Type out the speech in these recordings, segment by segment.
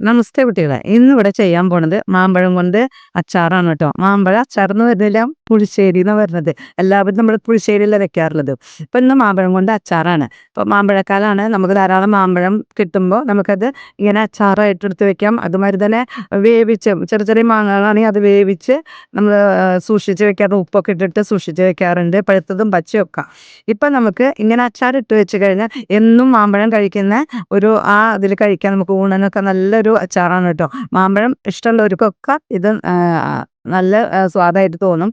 നമസ്തേ കുട്ടികളെ. ഇന്ന് ഇവിടെ ചെയ്യാൻ പോണത് മാമ്പഴം കൊണ്ട് അച്ചാറാണ് കേട്ടോ. മാമ്പഴ അച്ചാർ എന്ന് വരുന്നില്ല പുളിശ്ശേരി എന്ന് വരുന്നത് എല്ലാവരും നമ്മൾ പുളിശ്ശേരിയല്ല വെക്കാറുള്ളത്. ഇപ്പം ഇന്ന് മാമ്പഴം കൊണ്ട് അച്ചാറാണ്. ഇപ്പൊ മാമ്പഴക്കാലാണ് നമുക്ക് ധാരാളം മാമ്പഴം കിട്ടുമ്പോൾ നമുക്കത് ഇങ്ങനെ അച്ചാറായിട്ട് എടുത്ത് വെക്കാം. അതുമാതിരി തന്നെ വേവിച്ച് ചെറിയ ചെറിയ മാങ്ങകളാണെങ്കിൽ അത് വേവിച്ച് നമ്മൾ സൂക്ഷിച്ച് വെക്കാറ് ഉപ്പൊക്കെ ഇട്ടിട്ട് സൂക്ഷിച്ച് വെക്കാറുണ്ട്. പഴുത്തതും പച്ചയൊക്കെ ഇപ്പം നമുക്ക് ഇങ്ങനെ അച്ചാർ ഇട്ട് വെച്ച് കഴിഞ്ഞാൽ എന്നും മാമ്പഴം കഴിക്കുന്ന ഒരു ആ ഇതിൽ കഴിക്കാൻ നമുക്ക് ഊണനൊക്കെ നല്ലൊരു അച്ചാറാണ് കേട്ടോ. മാമ്പഴം ഇഷ്ടമുള്ളവർക്കൊക്കെ ഇത് നല്ല സ്വാദായിട്ട് തോന്നും.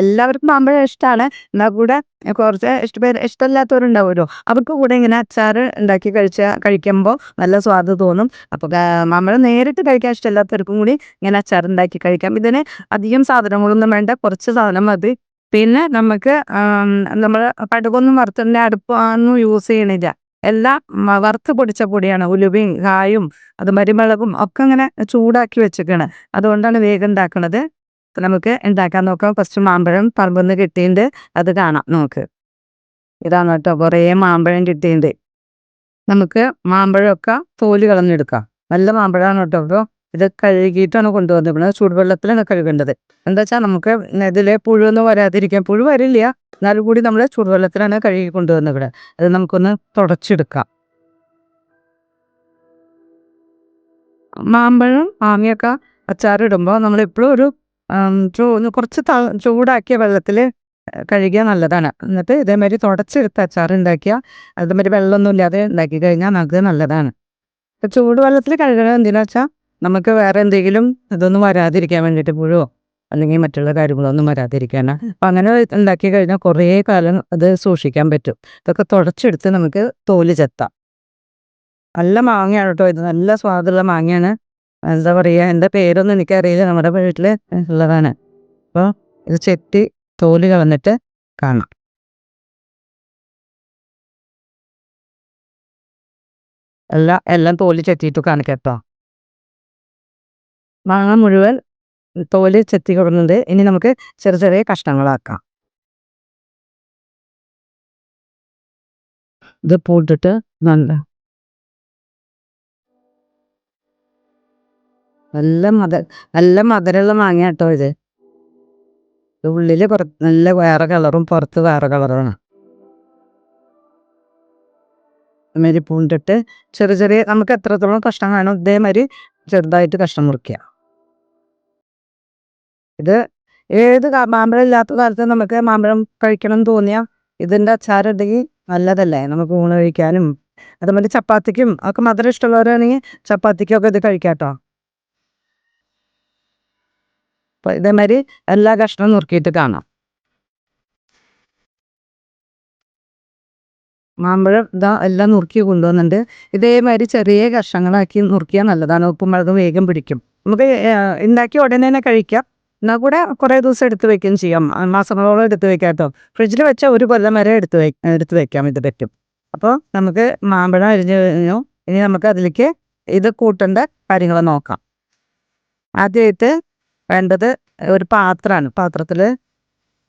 എല്ലാവർക്കും മാമ്പഴം ഇഷ്ടമാണ് എന്നാൽ കൂടെ കുറച്ച് ഇഷ്ടപേര് ഇഷ്ടമില്ലാത്തവരുണ്ടാവുമല്ലോ. അവർക്ക് കൂടെ ഇങ്ങനെ അച്ചാർ ഉണ്ടാക്കി കഴിച്ച കഴിക്കുമ്പോൾ നല്ല സ്വാദ് തോന്നും. അപ്പോൾ മാമ്പഴം നേരിട്ട് കഴിക്കാൻ ഇഷ്ടമില്ലാത്തവർക്കും കൂടി ഇങ്ങനെ അച്ചാർ ഉണ്ടാക്കി കഴിക്കാം. ഇതിന് അധികം സാധനങ്ങളൊന്നും വേണ്ട. കുറച്ച് സാധനം മതി. പിന്നെ നമുക്ക് നമ്മൾ കടുകൊന്നും വറുത്തിന്റെ അടുപ്പൊന്നും യൂസ് ചെയ്യണില്ല. എല്ലാം വറുത്ത് പൊടിച്ച പൊടിയാണ്. ഉലുവയും കായും അത് മരുമുളകും ഒക്കെ ഇങ്ങനെ ചൂടാക്കി വെച്ചിരിക്കുകയാണ് അതുകൊണ്ടാണ് വേഗം ഉണ്ടാക്കുന്നത് നമുക്ക് ഉണ്ടാക്കാൻ നോക്കാം. ഫസ്റ്റ് മാമ്പഴം പറമ്പിൽ നിന്ന് കിട്ടിയിട്ടുണ്ട്. അത് കാണാം നമുക്ക്. ഇതാണ് കേട്ടോ. കുറേ മാമ്പഴം കിട്ടിയിട്ടുണ്ട്. നമുക്ക് മാമ്പഴമൊക്കെ തോൽ കളഞ്ഞെടുക്കാം. നല്ല മാമ്പഴമാണ് കേട്ടോ. അപ്പോൾ ഇത് കഴുകിയിട്ടാണ് കൊണ്ടുവന്നിരിക്കുന്നത് ചൂടുവെള്ളത്തിലാണ് കഴുകേണ്ടത്. എന്താ വെച്ചാൽ നമുക്ക് ഇതിലെ പുഴുവൊന്നും വരാതിരിക്കാൻ പുഴു വരില്ല. എന്നാലും കൂടി നമ്മൾ ചൂടുവെള്ളത്തിലാണ് കഴുകി കൊണ്ടുവന്നിവിടെ അത് നമുക്കൊന്ന് തുടച്ചെടുക്കാം. മാമ്പഴം മാങ്ങയൊക്കെ അച്ചാറിടുമ്പോൾ നമ്മൾ എപ്പോഴും ഒരു കുറച്ച് ചൂടാക്കിയ വെള്ളത്തിൽ കഴുകിയാൽ നല്ലതാണ്. എന്നിട്ട് ഇതേമാതിരി തുടച്ചെടുത്ത് അച്ചാർ ഉണ്ടാക്കിയാൽ അതേമാതിരി വെള്ളമൊന്നും ഇല്ലാതെ ഉണ്ടാക്കി കഴിഞ്ഞാൽ നമുക്ക് നല്ലതാണ്. ചൂടുവെള്ളത്തിൽ കഴുകണത് എന്തിനാ വെച്ചാൽ നമുക്ക് വേറെ എന്തെങ്കിലും ഇതൊന്നും വരാതിരിക്കാൻ വേണ്ടിയിട്ട് പുഴുവോ അല്ലെങ്കിൽ മറ്റുള്ള കാര്യങ്ങളൊന്നും വരാതിരിക്കാനാണ് അപ്പം അങ്ങനെ ഉണ്ടാക്കി കഴിഞ്ഞാൽ കുറേ കാലം അത് സൂക്ഷിക്കാൻ പറ്റും. ഇതൊക്കെ തുടച്ചെടുത്ത് നമുക്ക് തോൽ ചെത്താം. നല്ല മാങ്ങയാണ് കേട്ടോ ഇത്. നല്ല സ്വാദുള്ള മാങ്ങയാണ്. എന്താ പറയുക എന്റെ പേരൊന്നും എനിക്കറിയില്ല. നമ്മുടെ വീട്ടിൽ ഉള്ളതാണ്. അപ്പോൾ ഇത് ചെത്തി തോൽ കളഞ്ഞിട്ട് കാണാം. എല്ലാം എല്ലാം തോൽ ചെത്തിയിട്ട് കാണിക്കാം കേട്ടോ. മാങ്ങ മുഴുവൻ തോൽ ചെത്തി കൊടുക്കുന്നുണ്ട്. ഇനി നമുക്ക് ചെറിയ ചെറിയ കഷ്ണങ്ങളാക്കാം. ഇത് പൂട്ടിട്ട് നല്ല നല്ല മധ നല്ല മധുരമുള്ള മാങ്ങ കേട്ടോ ഇത്. ഉള്ളിൽ കുറ നല്ല വേറെ കളറും പുറത്ത് വേറെ കളറുമാണ്. അതുമാതിരി പൂണ്ടിട്ട് ചെറിയ ചെറിയ നമുക്ക് എത്രത്തോളം കഷ്ണം വേണം ഇതേമാതിരി ചെറുതായിട്ട് കഷ്ണം മുറിക്കുക ഇത് ഏത് മാമ്പഴം ഇല്ലാത്ത കാലത്ത് നമുക്ക് മാമ്പഴം കഴിക്കണം എന്ന് തോന്നിയാൽ ഇതിന്റെ അച്ചാറുണ്ടെങ്കിൽ നല്ലതല്ലേ? നമുക്ക് ഊണ് കഴിക്കാനും അതുപോലെ ചപ്പാത്തിക്കും ഒക്കെ മധുരം ഇഷ്ടമുള്ളവരാണെങ്കിൽ ചപ്പാത്തിക്കൊക്കെ ഇത് കഴിക്കാം കേട്ടോ ഇതേമാതിരി എല്ലാ കഷ്ണവും നുറുക്കിയിട്ട് കാണാം. മാമ്പഴം ഇതാ എല്ലാം നുറുക്കി കൊണ്ടുവന്നിട്ടുണ്ട്. ഇതേമാതിരി ചെറിയ കഷ്ണങ്ങളാക്കി നുറുക്കിയാൽ നല്ലതാണ്. ഉപ്പും മുളകും വേഗം പിടിക്കും. നമുക്ക് ഉണ്ടാക്കി ഉടനെ തന്നെ കഴിക്കാം. എന്നാൽ കൂടെ കുറേ ദിവസം എടുത്ത് വെക്കുകയും ചെയ്യാം. മാസങ്ങളോളം എടുത്ത് വെക്കാം കേട്ടോ ഫ്രിഡ്ജിൽ വെച്ചാൽ ഒരു കൊല്ലം വരെ എടുത്ത് വെ എടുത്ത് വെക്കാം. ഇത് പറ്റും. അപ്പോൾ നമുക്ക് മാമ്പഴം അരിഞ്ഞു കഴിഞ്ഞു. ഇനി നമുക്ക് അതിലേക്ക് ഇത് കൂട്ടേണ്ട കാര്യങ്ങൾ നോക്കാം. ആദ്യമായിട്ട് വേണ്ടത് ഒരു പാത്രമാണ്. പാത്രത്തിൽ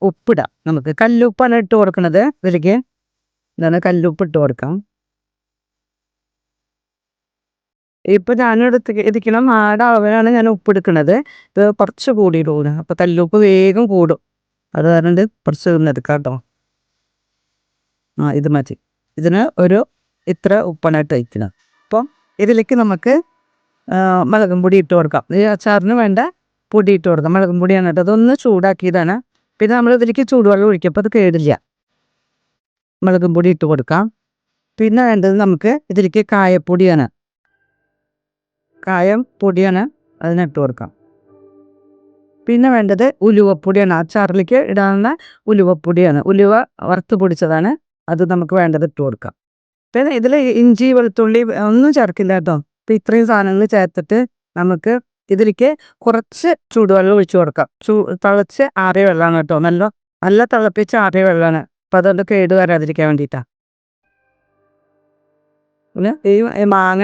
ഉപ്പിടാം. നമുക്ക് കല്ലുപ്പാണ് ഇട്ട് കൊടുക്കുന്നത് ഇതിലേക്ക് എന്താണ് കല്ലുപ്പ് ഇട്ട് കൊടുക്കാം. ഇപ്പൊ ഞാനെടുത്ത് ഇരിക്കണം ആടെ അളവിലാണ് ഞാൻ ഉപ്പ് എടുക്കുന്നത് ഇത് കുറച്ച് കൂടിയിടും അപ്പൊ കല്ലുപ്പ് വേഗം കൂടും. അത് കാരണം കുറച്ച് എടുക്കാട്ടോ. കേട്ടോ ആ ഇത് മതി. ഇതിന് ഒരു ഇത്ര ഉപ്പനായിട്ട് വയ്ക്കണം അപ്പം ഇതിലേക്ക് നമുക്ക് മുളകും പൊടി ഇട്ട് കൊടുക്കാം. ഈ അച്ചാറിന് വേണ്ട പൊടി ഇട്ട് കൊടുക്കാം. മുളകും പൊടിയാണ് കേട്ടോ. അതൊന്ന് ചൂടാക്കിയതാണ്. പിന്നെ നമ്മൾ ഇതിലേക്ക് ചൂടുവെള്ളം ഒഴിക്കും. അപ്പോൾ അത് കേടില്ല. മുളകും പൊടി ഇട്ട് കൊടുക്കാം. പിന്നെ വേണ്ടത് നമുക്ക് ഇതിലേക്ക് കായപ്പൊടിയാണ്. കായം പൊടിയാണ് അതിനിട്ട് കൊടുക്കാം. പിന്നെ വേണ്ടത് ഉലുവപ്പൊടിയാണ്. അച്ചാറിലേക്ക് ഇടാവുന്ന ഉലുവപ്പൊടിയാണ്. ഉലുവ വറുത്ത് പൊടിച്ചതാണ്. അത് നമുക്ക് വേണ്ടത് ഇട്ട് കൊടുക്കാം. പിന്നെ ഇതിൽ ഇഞ്ചി വെളുത്തുള്ളി ഒന്നും ചേർക്കില്ല കേട്ടോ. അപ്പം ഇത്രയും സാധനങ്ങൾ ചേർത്തിട്ട് നമുക്ക് ഇതിലേക്ക് കുറച്ച് ചൂടുവെള്ളം ഒഴിച്ചു കൊടുക്കാം. ചൂ തിളച്ച് ആറിയ വെള്ളമാണ് കേട്ടോ. നല്ല നല്ല തിളപ്പിച്ച് ആറിയ വെള്ളമാണ് അപ്പം അതുകൊണ്ട് കേട് വരാതിരിക്കാൻ വേണ്ടിയിട്ടാണ് ഈ മാങ്ങ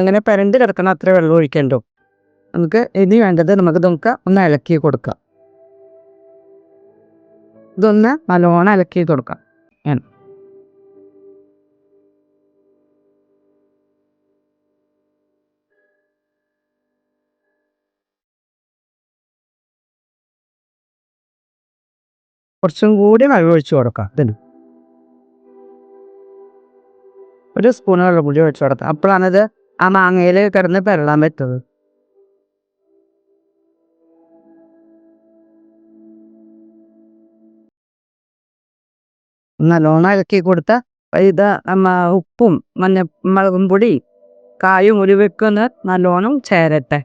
ഇങ്ങനെ പരണ്ട് കിടക്കണം അത്ര വെള്ളം ഒഴിക്കണ്ടോ? നമുക്ക് ഇനി വേണ്ടത് നമുക്ക് നമുക്ക് ഒന്ന് ഇളക്കി കൊടുക്കാം. ഇതൊന്ന് നല്ലോണം ഇളക്കി കൊടുക്കാം. കുറച്ചും കൂടി വെള്ളം ഒഴിച്ചു കൊടുക്കാം. ഇതിന്. ഒരു സ്പൂൺ വെള്ളം കൂടി ഒഴിച്ചു കൊടുത്തു. അപ്പോഴാണിത് ആ മാങ്ങയിൽ കിടന്ന് പെരളാൻ പറ്റുന്നത് നല്ലോണം ഇളക്കി കൊടുത്ത ഇത് ഉപ്പും മഞ്ഞ മുളകും പൊടി കായും ഒരു വെക്കുന്ന നല്ലോണം ചേരട്ടെ.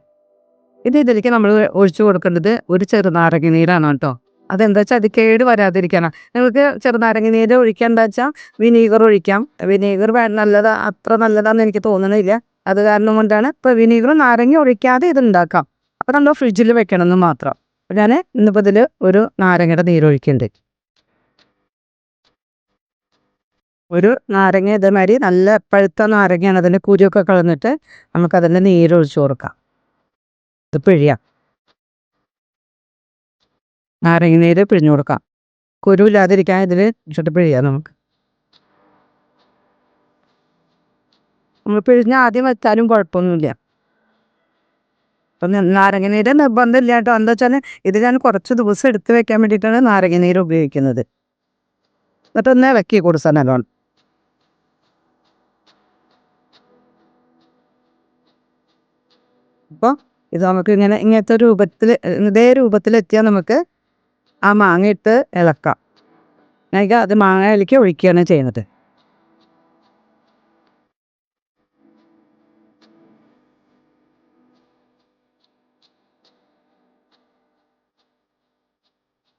ഇത് ഇതിലേക്ക് നമ്മൾ ഒഴിച്ചു കൊടുക്കേണ്ടത് ഒരു ചെറുനാരങ്ങ നീരാണ് കേട്ടോ. അതെന്താ വെച്ചാൽ അത് കേട് വരാതിരിക്കാനാണ് നിങ്ങൾക്ക് ചെറുനാരങ്ങ നീര് ഒഴിക്കേണ്ട വെച്ചാൽ വിനീഗർ ഒഴിക്കാം. വിനീഗർ നല്ലതാ അത്ര നല്ലതാന്ന് എനിക്ക് തോന്നണില്ല. അത് കാരണം കൊണ്ടാണ് ഇപ്പോൾ വിനീഗർ നാരങ്ങ ഒഴിക്കാതെ ഇത് ഉണ്ടാക്കാം അപ്പോൾ നമ്മൾ ഫ്രിഡ്ജിൽ വെക്കണമെന്ന് മാത്രം. അപ്പോൾ ഞാൻ ഇന്നിപ്പോൾ ഇതിൽ ഒരു നാരങ്ങയുടെ നീര് ഒഴിക്കുന്നുണ്ട് ഒരു നാരങ്ങ ഇതേമാതിരി നല്ല പഴുത്ത നാരങ്ങയാണ് അതിന്റെ കുരുവൊക്കെ കളഞ്ഞിട്ട് നമുക്ക് നമുക്കതിന്റെ നീരൊഴിച്ച് കൊടുക്കാം. ഇത് പിഴിയാം. നാരങ്ങ നീര് പിഴിഞ്ഞു കൊടുക്കാം. കുരുവില്ലാതിരിക്കാൻ ഇതിൽ ഇട്ടിട്ട് പിഴിയാം നമുക്ക്. നമ്മൾ പിഴിഞ്ഞ ആദ്യം വെച്ചാലും കുഴപ്പമൊന്നുമില്ല. അപ്പം നാരങ്ങ നീര് നിർബന്ധമില്ല കേട്ടോ എന്താ വെച്ചാൽ ഇത് ഞാൻ കുറച്ച് ദിവസം എടുത്ത് വെക്കാൻ വേണ്ടിയിട്ടാണ് നാരങ്ങ നീര് ഉപയോഗിക്കുന്നത്. ഒന്നേ വെക്കി കൊടുത്താൽ നല്ലോണം. അപ്പോൾ ഇത് നമുക്ക് ഇങ്ങനെ ഇങ്ങനത്തെ രൂപത്തിൽ ഇതേ രൂപത്തിലെത്തിയാൽ നമുക്ക് ആ മാങ്ങ ഇട്ട് ഇളക്കാം. ഞാൻ അത് മാങ്ങ മാങ്ങയിലേക്ക് ഒഴിക്കുകയാണ് ചെയ്യുന്നത്.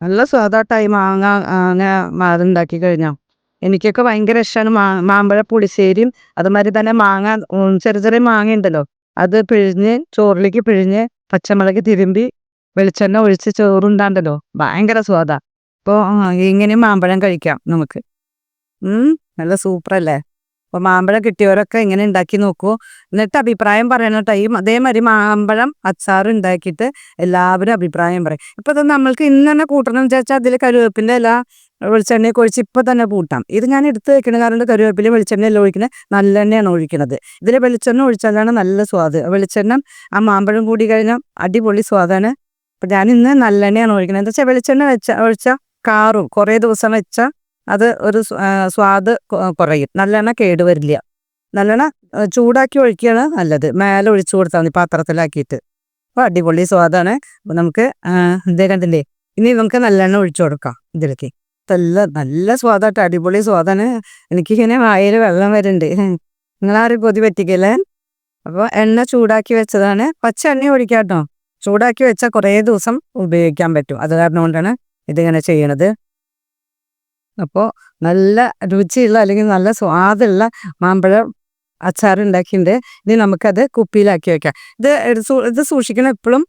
നല്ല സ്വാദാട്ടായി മാങ്ങ അങ്ങനെ മാറുണ്ടാക്കി കഴിഞ്ഞാൽ എനിക്കൊക്കെ ഭയങ്കര ഇഷ്ടമാണ് മാ മാമ്പഴ പുളിശ്ശേരിയും അതുമാതിരി തന്നെ മാങ്ങ ചെറിയ ചെറിയ മാങ്ങ ഉണ്ടല്ലോ അത് പിഴിഞ്ഞ് ചോറിലേക്ക് പിഴിഞ്ഞ് പച്ചമുളക് തിരുമ്പി വെളിച്ചെണ്ണ ഒഴിച്ച് ചോറുണ്ടാണ്ടല്ലോ. ഭയങ്കര സ്വാദാ. അപ്പോൾ ഇങ്ങനെയും മാമ്പഴം കഴിക്കാം നമുക്ക്. നല്ല സൂപ്പറല്ലേ? അപ്പോൾ മാമ്പഴം കിട്ടിയവരൊക്കെ ഇങ്ങനെ ഉണ്ടാക്കി നോക്കൂ. എന്നിട്ട് അഭിപ്രായം പറയണം കേട്ടോ. ഈ അതേമാതിരി മാമ്പഴം അച്ചാർ ഉണ്ടാക്കിയിട്ട് എല്ലാവരും അഭിപ്രായം പറയും. ഇപ്പൊ ഇത് നമ്മൾക്ക് ഇന്ന് തന്നെ കൂട്ടണം എന്ന് വിചാരിച്ചാൽ അതിൽ കരുവേപ്പിന്റെ ഇല വെളിച്ചെണ്ണയെ ഒഴിച്ച് ഇപ്പൊ തന്നെ കൂട്ടാം. ഇത് ഞാൻ എടുത്ത് വെക്കണ കാരണം കരുവേപ്പില വെളിച്ചെണ്ണ എല്ലാം ഒഴിക്കുന്നത് നല്ലെണ്ണയാണ് ഒഴിക്കുന്നത് ഇതിൽ വെളിച്ചെണ്ണ ഒഴിച്ചാലാണ് നല്ല സ്വാദ്. വെളിച്ചെണ്ണ ആ മാമ്പഴം കൂടി കഴിഞ്ഞാൽ അടിപൊളി സ്വാദാണ്. അപ്പൊ ഞാൻ ഇന്ന് നല്ലെണ്ണയാണ് ഒഴിക്കുന്നത്. എന്താ വെച്ചാൽ വെളിച്ചെണ്ണ വെച്ച ഒഴിച്ച കാറും കുറേ ദിവസം വെച്ചാൽ അത് ഒരു സ്വാദ് കുറയും. നല്ലെണ്ണ കേടുവരില്ല നല്ലെണ്ണ ചൂടാക്കി ഒഴിക്കുകയാണ് നല്ലത്. മേലെ ഒഴിച്ചു കൊടുത്താൽ മതി പാത്രത്തിലാക്കിയിട്ട്. അപ്പോൾ അടിപൊളി സ്വാദാണ്. അപ്പോൾ നമുക്ക് ഇതേ കണ്ടില്ലേ? ഇനി നമുക്ക് നല്ലെണ്ണ ഒഴിച്ചു കൊടുക്കാം ഇതിലേക്ക്. നല്ല നല്ല സ്വാദായിട്ട് അടിപൊളി സ്വാദാണ്. എനിക്കിങ്ങനെ വായിൽ വെള്ളം വരുന്നുണ്ട്. നിങ്ങളാരും കൊതി പറ്റിക്കല്ലേ? അപ്പോൾ എണ്ണ ചൂടാക്കി വെച്ചതാണ്. പച്ച എണ്ണ ഒഴിക്കാം കേട്ടോ ചൂടാക്കി വെച്ചാൽ കുറേ ദിവസം ഉപയോഗിക്കാൻ പറ്റും. അത് കാരണം കൊണ്ടാണ് ഇതിങ്ങനെ ചെയ്യണത്. അപ്പോൾ നല്ല രുചിയുള്ള അല്ലെങ്കിൽ നല്ല സ്വാദുള്ള മാമ്പഴം അച്ചാർ ഉണ്ടാക്കിയിട്ടുണ്ട്. ഇനി നമുക്കത് കുപ്പിയിലാക്കി വെക്കാം. ഇത് ഇത് സൂക്ഷിക്കണം എപ്പോഴും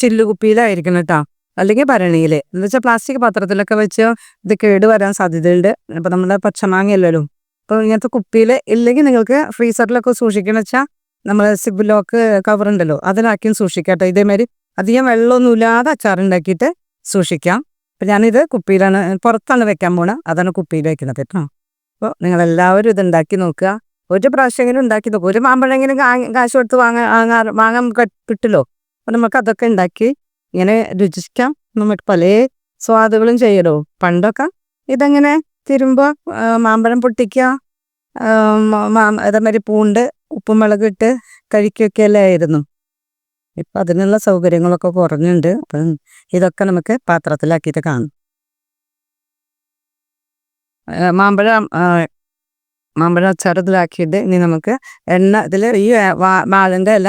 ചില്ലു കുപ്പിയിലായിരിക്കണം കേട്ടോ അല്ലെങ്കിൽ ഭരണിയിൽ എന്ന് വെച്ചാൽ പ്ലാസ്റ്റിക് പാത്രത്തിലൊക്കെ വെച്ച് ഇത് കേട് വരാൻ സാധ്യതയുണ്ട്. അപ്പോൾ നമ്മുടെ പച്ചമാങ്ങയല്ലല്ലോ. അപ്പോൾ ഇങ്ങനത്തെ കുപ്പിയിൽ ഇല്ലെങ്കിൽ നിങ്ങൾക്ക് ഫ്രീസറിലൊക്കെ സൂക്ഷിക്കണം വെച്ചാൽ നമ്മൾ സിബ് ലോക്ക് കവർ ഉണ്ടല്ലോ അതിലാക്കിയും സൂക്ഷിക്കാം ഇതേമാതിരി അധികം വെള്ളമൊന്നുമില്ലാതെ അച്ചാർ ഉണ്ടാക്കിയിട്ട് സൂക്ഷിക്കാം. അപ്പം ഞാനിത് കുപ്പിയിലാണ് പുറത്താണ് വെക്കാൻ പോണത് അതാണ് കുപ്പിയിൽ വെക്കുന്നത് കേട്ടോ. അപ്പോൾ നിങ്ങളെല്ലാവരും ഇത് ഉണ്ടാക്കി നോക്കുക. ഒരു പ്രാവശ്യമെങ്കിലും ഉണ്ടാക്കി നോക്കുക ഒരു മാമ്പഴെങ്കിലും കാശ് കൊടുത്ത് വാങ്ങാൻ വാങ്ങാൻ വാങ്ങാൻ കിട്ടില്ലോ അപ്പം നമുക്ക് അതൊക്കെ ഉണ്ടാക്കി ഇങ്ങനെ രുചിക്കാം. നമുക്ക് പല സ്വാദുകളും ചെയ്യലോ. പണ്ടൊക്കെ ഇതെങ്ങനെ തിരുമ്പോൾ മാമ്പഴം പൊട്ടിക്കുക അതേമാതിരി പൂണ്ട് ഉപ്പും മുളക് ഇട്ട് കഴിക്കുകയൊക്കെ അല്ലേ ആയിരുന്നു. ഇപ്പം അതിനുള്ള സൗകര്യങ്ങളൊക്കെ കുറഞ്ഞുണ്ട്. അപ്പം ഇതൊക്കെ നമുക്ക് പാത്രത്തിലാക്കിയിട്ട് കാണും. മാമ്പഴം മാമ്പഴം അച്ചാറത്തിലാക്കിയിട്ട് ഇനി നമുക്ക് എണ്ണ ഇതിൽ ഈ വാഴന്റെ ഇല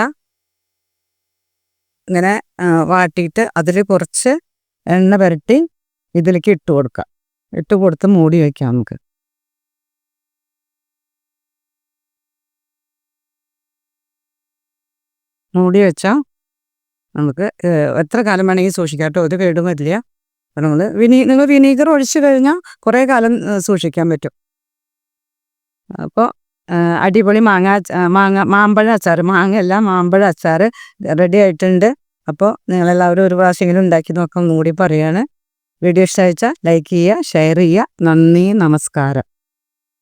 ഇങ്ങനെ വാട്ടിയിട്ട് അതിൽ കുറച്ച് എണ്ണ പുരട്ടി ഇതിലേക്ക് ഇട്ട് കൊടുക്കാം. ഇട്ട് കൊടുത്ത് മൂടി വയ്ക്കാം നമുക്ക്. മൂടി വെച്ചാൽ നമുക്ക് എത്ര കാലം വേണമെങ്കിൽ സൂക്ഷിക്കാം കേട്ടോ. ഒരു കേടും വരില്ല. നമ്മൾ വിനീ നിങ്ങൾ വിനീഗർ ഒഴിച്ചു കഴിഞ്ഞാൽ കുറേ കാലം സൂക്ഷിക്കാൻ പറ്റും. അപ്പോൾ അടിപൊളി മാങ്ങ മാങ്ങ മാമ്പഴ അച്ചാർ മാങ്ങയല്ല മാമ്പഴ അച്ചാർ റെഡി ആയിട്ടുണ്ട്. അപ്പോൾ നിങ്ങളെല്ലാവരും ഒരു പ്രാവശ്യമെങ്കിലും ഉണ്ടാക്കി നോക്കാൻ കൂടി പറയുകയാണ് വീഡിയോ ഇഷ്ടമായിച്ചാൽ ലൈക്ക് ചെയ്യുക ഷെയർ ചെയ്യുക. നന്ദി നമസ്കാരം.